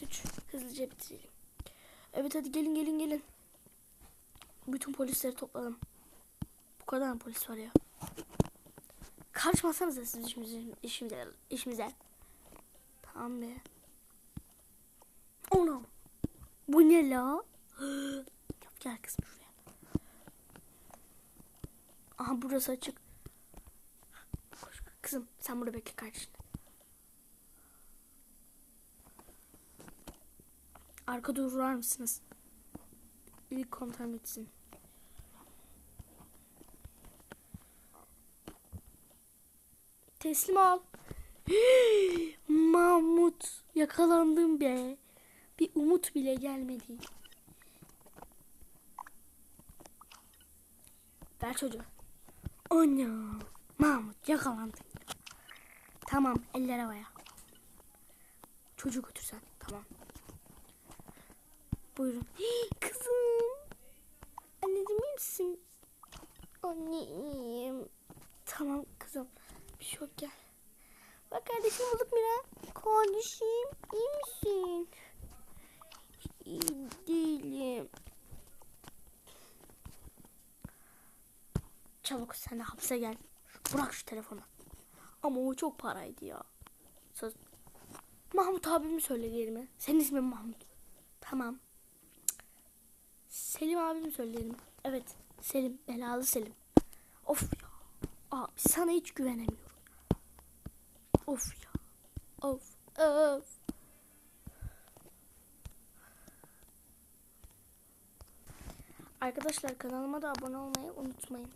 4 3 hızlıca bitirelim. Evet hadi gelin gelin gelin. Bütün polisleri topladım. Bu kadar mı polis var ya? Karışmasanıza siz işimize, işimize, işimize. Tamam be. Ona. Bu ne la? Gel, gel kızım şuraya. Aha burası açık. Kızım sen burada bekle kardeşin. Arkada durar mısınız? İlk kontrol bitsin. Teslim ol. Mahmut yakalandım be. Bir umut bile gelmedi. Ver çocuğu. Ana. Mahmut yakalandın. Tamam eller havaya. Çocuğu götürsen. Tamam. Buyurun. Kızım. Anneciğim iyi misin? Anneciğim. Tamam kızım. Bir şey gel. Bak kardeşim bulduk Mira. Kardeşim iyi misin? İyi değilim. Çabuk sen de hapse gel. Bırak şu telefonu. Ama o çok paraydı ya. Söz. Mahmut abimi söyle yerime. Senin ismin Mahmut. Tamam. Selim abimi söyleyelim. Evet. Selim. Belalı Selim. Of ya. Abi sana hiç güvenemiyorum. Of ya. Of. Of. Arkadaşlar kanalıma da abone olmayı unutmayın.